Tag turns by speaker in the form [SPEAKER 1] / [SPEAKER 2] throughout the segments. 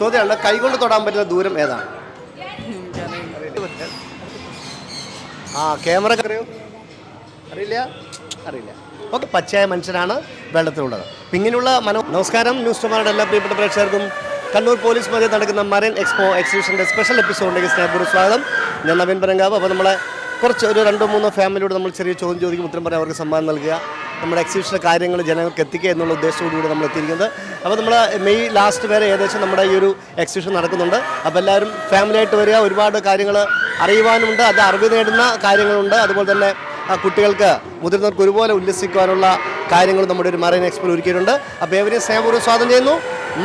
[SPEAKER 1] ചോദ്യമാണ് കൈകൊണ്ട് തൊടാൻ പറ്റുന്ന ദൂരം ഏതാണ്? ആ ക്യാമറ അറിയോ അറിയില്ല? അറിയില്ല. ഓക്കെ പച്ചയായ മനുഷ്യനാണ് വെള്ളത്തിലുള്ളത്. ഇങ്ങനെയുള്ള മനോ നമസ്കാരം ന്യൂസ് ടുമാരുടെ എല്ലാ പ്രിയപ്പെട്ട പ്രേക്ഷകർക്കും. കണ്ണൂർ പോലീസ് മധ്യ നടക്കുന്ന മറൈൻ എക്സ്പോ എക്സിബിഷന്റെ സ്പെഷ്യൽ എപ്പിസോഡിലേക്ക് സ്നേഹപൂർവം സ്വാഗതം. ഞാൻ നവീൻ പരങ്കാവ്. അപ്പോൾ നമ്മളെ കുറച്ച് ഒരു രണ്ടോ മൂന്നോ ഫാമിലിയോട് നമ്മൾ ചെറിയ ചോദ്യം ചോദിക്കും ഉത്തരം പറയാൻ അവർക്ക് സമ്മാനം നൽകുക. നമ്മുടെ എക്സിബിഷന്റെ കാര്യങ്ങൾ ജനങ്ങൾക്ക് എത്തിക്കുക എന്നുള്ള ഉദ്ദേശത്തോടുകൂടി നമ്മൾ എത്തിയിരിക്കുന്നത്. അപ്പോൾ നമ്മൾ മെയ് ലാസ്റ്റ് വരെ ഏകദേശം നമ്മുടെ ഈ ഒരു എക്സിബിഷൻ നടക്കുന്നുണ്ട്. അപ്പോൾ എല്ലാവരും ഫാമിലി ആയിട്ട് വരിക ഒരുപാട് കാര്യങ്ങൾ അറിയുവാനുണ്ട് അത് അറിവ് നേടുന്ന കാര്യങ്ങളുണ്ട്. അതുപോലെ തന്നെ കുട്ടികൾക്ക് മുതിർന്നവർക്ക് ഒരുപോലെ ഉല്ലസിക്കുവാനുള്ള കാര്യങ്ങൾ നമ്മുടെ ഒരു മറൈൻ എക്സ്പോ ഒരുക്കിയിട്ടുണ്ട്. അപ്പോൾ ഏവരെയും സ്നേഹപൂർവം സ്വാഗതം ചെയ്യുന്നു.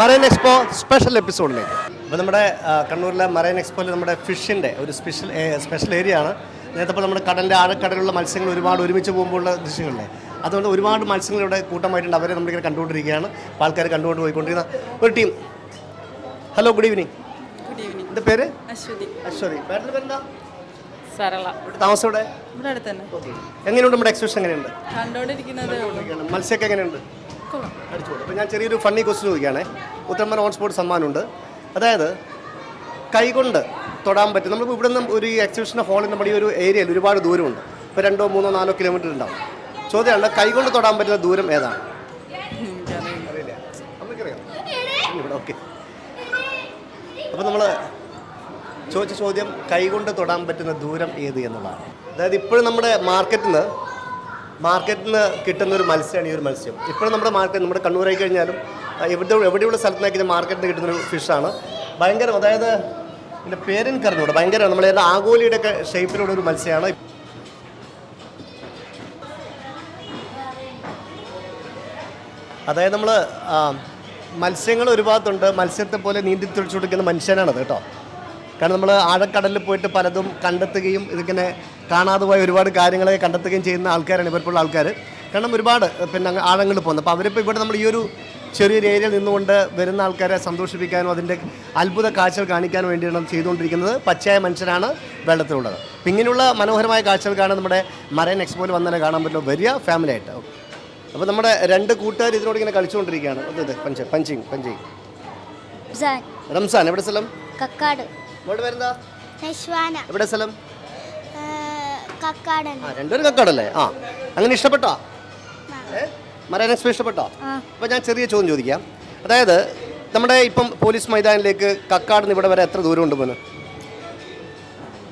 [SPEAKER 1] മറൈൻ എക്സ്പോ സ്പെഷ്യൽ എപ്പിസോഡിലേക്ക് അപ്പോൾ നമ്മുടെ കണ്ണൂരിലെ മറൈൻ എക്സ്പോയിൽ നമ്മുടെ ഫിഷിന്റെ ഒരു സ്പെഷ്യൽ സ്പെഷ്യൽ ഏരിയ ആണ്. നേരത്തെ നമ്മുടെ കടലിന്റെ ആഴക്കടലുള്ള മത്സ്യങ്ങൾ ഒരുപാട് ഒരുമിച്ച് പോകുമ്പോഴുള്ള ദൃശ്യങ്ങളിലെ അതുകൊണ്ട് ഒരുപാട് മത്സ്യങ്ങൾ ഇവിടെ കൂട്ടമായിട്ടുണ്ട്. അവരെ നമ്മളിങ്ങനെ കണ്ടുകൊണ്ടിരിക്കുകയാണ്. അപ്പോൾ ആൾക്കാർ കണ്ടുകൊണ്ട് പോയിക്കൊണ്ടിരുന്ന ഒരു ടീം. ഹലോ ഗുഡ് ഈവനിങ് എന്റെ പേര്?
[SPEAKER 2] അശ്വതി.
[SPEAKER 1] അശ്വതി. പേരുടെ പേരെന്താ?
[SPEAKER 2] സരള.
[SPEAKER 1] താമസം ഇവിടെ
[SPEAKER 2] ഇവിടെ അടുത്ത് തന്നെ
[SPEAKER 1] എങ്ങനെയുണ്ട് നമ്മുടെ എക്സിബിഷൻ എങ്ങനെയുണ്ട്?
[SPEAKER 2] കണ്ടോണ്ടിരിക്കുന്നതേ
[SPEAKER 1] മത്സ്യമൊക്കെ എങ്ങനെയുണ്ട്? അപ്പോൾ ഞാൻ ചെറിയൊരു ഫണ്ണി ക്വസ്റ്റ്യൻ ചോദിക്കുകയാണേ. ഉത്തരം ഓൺ സ്പോട്ട് സമ്മാനമുണ്ട്. അതായത് കൈകൊണ്ട് തൊടാൻ പറ്റും. നമ്മൾ ഇവിടെ നിന്ന് ഒരു എക്സിബിഷൻ ഹാളിൽ നമ്മുടെ ഈ ഒരു ഏരിയയിൽ ഒരുപാട് ദൂരമുണ്ട്. ഇപ്പോൾ രണ്ടോ മൂന്നോ നാലോ കിലോമീറ്റർ ഉണ്ടാവും. ചോദ്യമാണ് കൈകൊണ്ട് തൊടാൻ പറ്റുന്ന ദൂരം ഏതാണ്? അപ്പൊ ഓക്കെ. അപ്പോൾ നമ്മൾ ചോദിച്ച ചോദ്യം കൈകൊണ്ട് തൊടാൻ പറ്റുന്ന ദൂരം ഏത് എന്നുള്ളതാണ്. അതായത് ഇപ്പോഴും നമ്മുടെ മാർക്കറ്റിൽ നിന്ന് മാർക്കറ്റിൽ നിന്ന് കിട്ടുന്ന ഒരു മത്സ്യമാണ് ഈ ഒരു മത്സ്യം. ഇപ്പോഴും നമ്മുടെ മാർക്കറ്റ് നമ്മുടെ കണ്ണൂരായി കഴിഞ്ഞാലും എവിടെ എവിടെയുള്ള സ്ഥലത്തുനിന്നൊക്കെ മാർക്കറ്റിൽ കിട്ടുന്നൊരു ഫിഷാണ്. ഭയങ്കര അതായത് ഇതിന്റെ പേരെനിക്ക് അറിഞ്ഞൂടെ ഭയങ്കര നമ്മളെ ആഗോലിയുടെ ഒക്കെ ഷേപ്പിലുള്ള ഒരു മത്സ്യമാണ്. അതായത് നമ്മൾ മത്സ്യങ്ങൾ ഒരു ഭാഗത്തുണ്ട് മത്സ്യത്തെ പോലെ നീന്തി തുളിച്ചു കൊടുക്കുന്ന മനുഷ്യനാണത് കേട്ടോ. കാരണം നമ്മൾ ആഴക്കടലിൽ പോയിട്ട് പലതും കണ്ടെത്തുകയും ഇതിങ്ങനെ കാണാതെ പോയ ഒരുപാട് കാര്യങ്ങളെ കണ്ടെത്തുകയും ചെയ്യുന്ന ആൾക്കാരാണ് ഇവർക്കുള്ള ആൾക്കാർ കാരണം ഒരുപാട് പിന്നെ ആഴങ്ങളിൽ പോകുന്നത് അപ്പോൾ അവരിപ്പോൾ ഇവിടെ നമ്മൾ ഈ ഒരു ചെറിയൊരു ഏരിയയിൽ നിന്നുകൊണ്ട് വരുന്ന ആൾക്കാരെ സന്തോഷിപ്പിക്കാനും അതിന്റെ അത്ഭുത കാഴ്ചകൾ കാണിക്കാനും വേണ്ടിയാണ് ചെയ്തുകൊണ്ടിരിക്കുന്നത്. പച്ചയായ മനുഷ്യനാണ് വെള്ളത്തിലുള്ളത്. ഇങ്ങനെയുള്ള മനോഹരമായ കാഴ്ചകൾക്കാണ് നമ്മുടെ മറൈൻ എക്സ്പോയിൽ വന്നാലേ കാണാൻ പറ്റുള്ളൂ വലിയ ഫാമിലി ആയിട്ട്. അപ്പോൾ നമ്മുടെ രണ്ട് കൂട്ടുകാർ ഇതിനോട് ഇങ്ങനെ കളിച്ചുകൊണ്ടിരിക്കുകയാണ്. അതെ punch punching punching.
[SPEAKER 3] Ramzan.
[SPEAKER 1] Ramzan എവിടെ സ്ഥലം?
[SPEAKER 3] കക്കാട്.
[SPEAKER 1] ഇവിടെ വരുന്ന
[SPEAKER 3] നശ്വാന
[SPEAKER 1] എവിടെ സ്ഥലം?
[SPEAKER 3] കക്കാട്
[SPEAKER 1] ആ രണ്ടുപേരും കക്കാടല്ലേ? ആ അങ്ങനെ ഇഷ്ടപ്പെട്ടോ? മറൈൻ എക്സ്പോ ഇഷ്ടപ്പെട്ടോ. അപ്പോൾ ഞാൻ ചെറിയ ചോദ്യം ചോദിക്കാം. അതായത് നമ്മുടെ ഇപ്പം പോലീസ് മൈതാനിലേക്ക് കക്കാട് നിന്ന് ഇവിടെ വരെ എത്ര ദൂരമുണ്ട് മോന്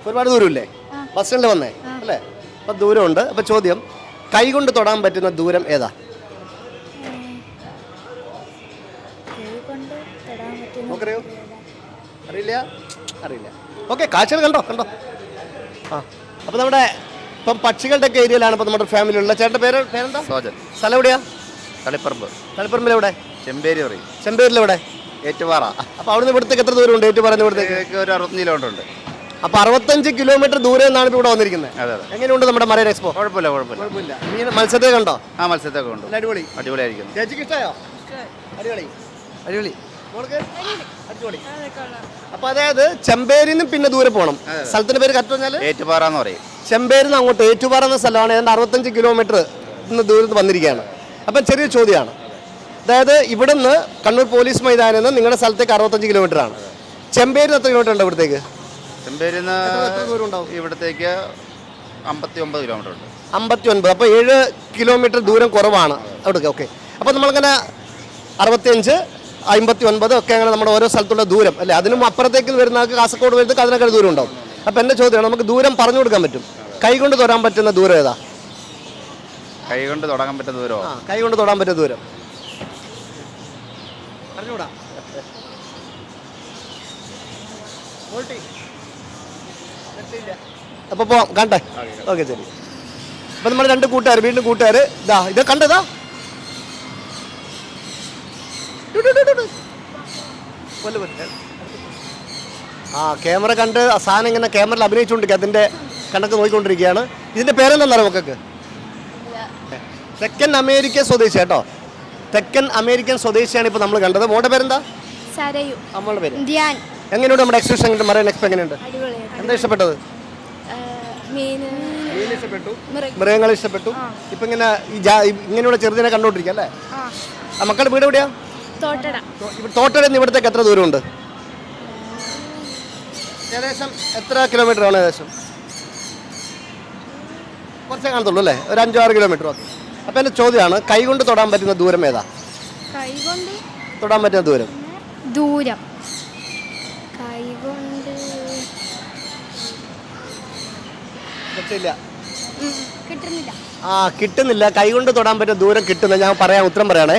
[SPEAKER 1] ഒരുപാട് ദൂരമില്ലേ? ബസ് സ്റ്റാൻഡിൽ വന്നേ അല്ലേ? അപ്പം ദൂരമുണ്ട്. അപ്പോൾ ചോദ്യം കൈ കൊണ്ട് തൊടാൻ പറ്റുന്ന ദൂരം ഏതാ?
[SPEAKER 3] കൊണ്ട് തൊടാൻ പറ്റുന്ന
[SPEAKER 1] നോക്കറിയോ? അറിയില്ല? അറിയില്ല. ഓക്കെ കാഴ്ചകൾ കണ്ടോ? കണ്ടോ? ആ അപ്പോൾ നമ്മുടെ ഇപ്പം പക്ഷികളുടെ ഒക്കെ ഏരിയയിലാണ് ഇപ്പൊ നമ്മുടെ ഫാമിലി ഉള്ള ചേട്ടന്റെ പേര് പേരെന്താ?
[SPEAKER 4] സോജൻ.
[SPEAKER 1] സ്ഥലം എവിടെയാ?
[SPEAKER 4] തളിപ്പറമ്പ്.
[SPEAKER 1] തളിപ്പറമ്പിലെവിടെ
[SPEAKER 4] ചെമ്പേരി പറയും.
[SPEAKER 1] ചെമ്പേരിലെവിടെ
[SPEAKER 4] ഏറ്റുപാറ
[SPEAKER 1] അപ്പോൾ അവിടുന്ന് ഇവിടത്തേക്ക് എത്ര ദൂരം ഉണ്ട് ഏറ്റു പറയുന്ന ഇവിടത്തേക്ക്?
[SPEAKER 4] ഒരു അറുപത്തഞ്ച് കിലോമീറ്റർ ഉണ്ട്.
[SPEAKER 1] അപ്പോൾ അറുപത്തഞ്ച് കിലോമീറ്റർ ദൂരെ നിന്നാണ് ഇപ്പോൾ ഇവിടെ വന്നിരിക്കുന്നത്.
[SPEAKER 4] അതെ അതെ.
[SPEAKER 1] എങ്ങനെയുണ്ട് നമ്മുടെ മറൈൻ എക്സ്പോ?
[SPEAKER 4] കുഴപ്പമില്ല കുഴപ്പമില്ല.
[SPEAKER 1] കുഴപ്പമില്ല. മീൻ മത്സ്യത്തെ കണ്ടോ?
[SPEAKER 4] ആ മത്സ്യത്തെ ഉണ്ട്
[SPEAKER 1] നല്ല അടിപൊളി.
[SPEAKER 4] അടിപൊളിയായിരിക്കും
[SPEAKER 1] ചേച്ചിക്ക് ഇഷ്ടമായോ അടിപൊളി.
[SPEAKER 4] അടിപൊളി.
[SPEAKER 1] മോൾക്ക്? അടിപൊളി. അപ്പോൾ അതായത് ചെമ്പേരിന്നും പിന്നെ ദൂരെ പോകണം. സ്ഥലത്തിന്റെ പേര് കറക്റ്റ് പറഞ്ഞാൽ
[SPEAKER 4] ഏറ്റുപാറ എന്ന് പറയും.
[SPEAKER 1] ചെമ്പേരിന്ന് അങ്ങോട്ട് ഏറ്റുപാറ എന്ന സ്ഥലമാണ്. ഏതാണ്ട് അറുപത്തഞ്ച് കിലോമീറ്റർ ഇന്ന് ദൂരത്ത് വന്നിരിക്കുകയാണ്. അപ്പം ചെറിയ ചോദ്യമാണ്. അതായത് ഇവിടുന്ന് കണ്ണൂർ പോലീസ് മൈതാനിൽ നിന്ന് നിങ്ങളുടെ സ്ഥലത്തേക്ക് അറുപത്തഞ്ച് കിലോമീറ്റർ ആണ്. ചെമ്പേരി എത്ര കിലോമീറ്റർ ഉണ്ട് ഇവിടത്തേക്ക്? എത്ര ദൂരം ഉണ്ടാവും?
[SPEAKER 4] ഇവിടത്തേക്ക് അമ്പത്തി ഒമ്പത് കിലോമീറ്റർ ഉണ്ട്.
[SPEAKER 1] അമ്പത്തി ഒൻപത് അപ്പോൾ ഏഴ് കിലോമീറ്റർ ദൂരം കുറവാണ്. അവിടെ ഓക്കെ അപ്പോൾ നമ്മളിങ്ങനെ അറുപത്തിയഞ്ച് അമ്പത്തി ഒൻപത് ഒക്കെ അങ്ങനെ നമ്മുടെ ഓരോ സ്ഥലത്തുള്ള ദൂരം അല്ലേ? അതിനും അപ്പുറത്തേക്ക് വരുന്ന കാസർഗോഡ് വരുന്നത് അതിനൊക്കെ ദൂരം ഉണ്ടാവും. അപ്പോൾ എന്റെ ചോദ്യമാണ് നമുക്ക് ദൂരം പറഞ്ഞു കൊടുക്കാൻ പറ്റും. കൈകൊണ്ട് തൊടാൻ പറ്റുന്ന ദൂരം ഏതാ?
[SPEAKER 4] കൈകൊണ്ട് തൊടാൻ പറ്റുന്ന ദൂരം?
[SPEAKER 1] ആ കൈ കൊണ്ട് തൊടാൻ പറ്റുന്ന ദൂരം. അറിഞ്ഞൂടാ അപ്പോൾ പോവാം കണ്ടേ? ഓക്കെ ശരി. അപ്പൊ നമ്മൾ രണ്ട് കൂട്ടുകാർ വീണ്ടും കൂട്ടുകാർ ഇതാ ഇത് കണ്ടതാ ആ ക്യാമറ കണ്ട് സാധനം ഇങ്ങനെ ക്യാമറയിൽ അഭിനയിച്ചുകൊണ്ടിരിക്കുക അതിന്റെ കണക്ക് നോക്കിക്കൊണ്ടിരിക്കുകയാണ്. ഇതിന്റെ പേരെന്താ മക്കൾക്ക്? തെക്കൻ അമേരിക്കൻ സ്വദേശി കേട്ടോ. തെക്കൻ അമേരിക്കൻ സ്വദേശിയാണ് ഇപ്പോൾ നമ്മൾ കണ്ടത്. മോടെ പേരെന്താ? അമ്മയുടെ പേര്?
[SPEAKER 3] ധ്യാൻ.
[SPEAKER 1] എങ്ങനെയുണ്ട് നമ്മുടെ എക്സിബിഷൻ മറൈൻ എക്സ്പോ എങ്ങനെയുണ്ട്? എന്താ ഇഷ്ടപ്പെട്ടത്?
[SPEAKER 3] മീൻ
[SPEAKER 1] ഇഷ്ടപ്പെട്ടു.
[SPEAKER 3] മൃഗം
[SPEAKER 1] മൃഗങ്ങൾ ഇഷ്ടപ്പെട്ടു. ഇപ്പൊ ഇങ്ങനെ ഈ ഇങ്ങനെയുള്ള ചെറുതിനെ കണ്ടോണ്ടിരിക്കുക അല്ലേ? മക്കളുടെ വീട് എവിടെയാ?
[SPEAKER 3] തോട്ടട.
[SPEAKER 1] ഇവിടത്തേക്ക് എത്ര ദൂരമുണ്ട്? ഏകദേശം എത്ര കിലോമീറ്റർ ആണ് ഏകദേശം? കുറച്ചേ കാണത്തുള്ളൂ അല്ലേ? ഒരു അഞ്ചോ ആറ് കിലോമീറ്റർ ഓക്കെ അപ്പോൾ എന്റെ ചോദ്യമാണ് കൈകൊണ്ട് തൊടാൻ പറ്റുന്ന ദൂരം ഏതാ?
[SPEAKER 3] കൈകൊണ്ട്
[SPEAKER 1] തൊടാൻ പറ്റുന്ന ദൂരം?
[SPEAKER 3] ദൂരം കൈകൊണ്ട്
[SPEAKER 1] പറ്റില്ല.
[SPEAKER 3] കിട്ടുന്നില്ല.
[SPEAKER 1] ആ കിട്ടുന്നില്ല. കൈകൊണ്ട് തൊടാൻ പറ്റുന്ന ദൂരം കിട്ടുന്ന ഞാൻ പറയാം ഉത്തരം പറയണേ.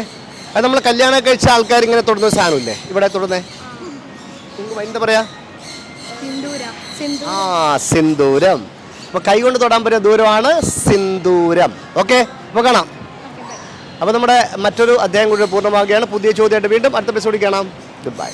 [SPEAKER 1] അത് നമ്മൾ കല്യാണം കഴിച്ച ആൾക്കാർ ഇങ്ങനെ തൊടുന്ന സാധനമില്ലേ? ഇവിടെ തൊടുന്നേ. എന്താ പറയാ? ആ സിന്ദൂരം. അപ്പോൾ കൈകൊണ്ട് തൊടാൻ പറ്റുന്ന ദൂരമാണ് സിന്ദൂരം. ഓക്കെ? അപ്പൊ കാണാം. അപ്പൊ നമ്മുടെ മറ്റൊരു അധ്യായം കൂടി പൂർണമാവുകയാണ്. പുതിയ ചോദ്യമായിട്ട് വീണ്ടും അടുത്ത എപ്പിസോഡിൽ കാണാം. Good bye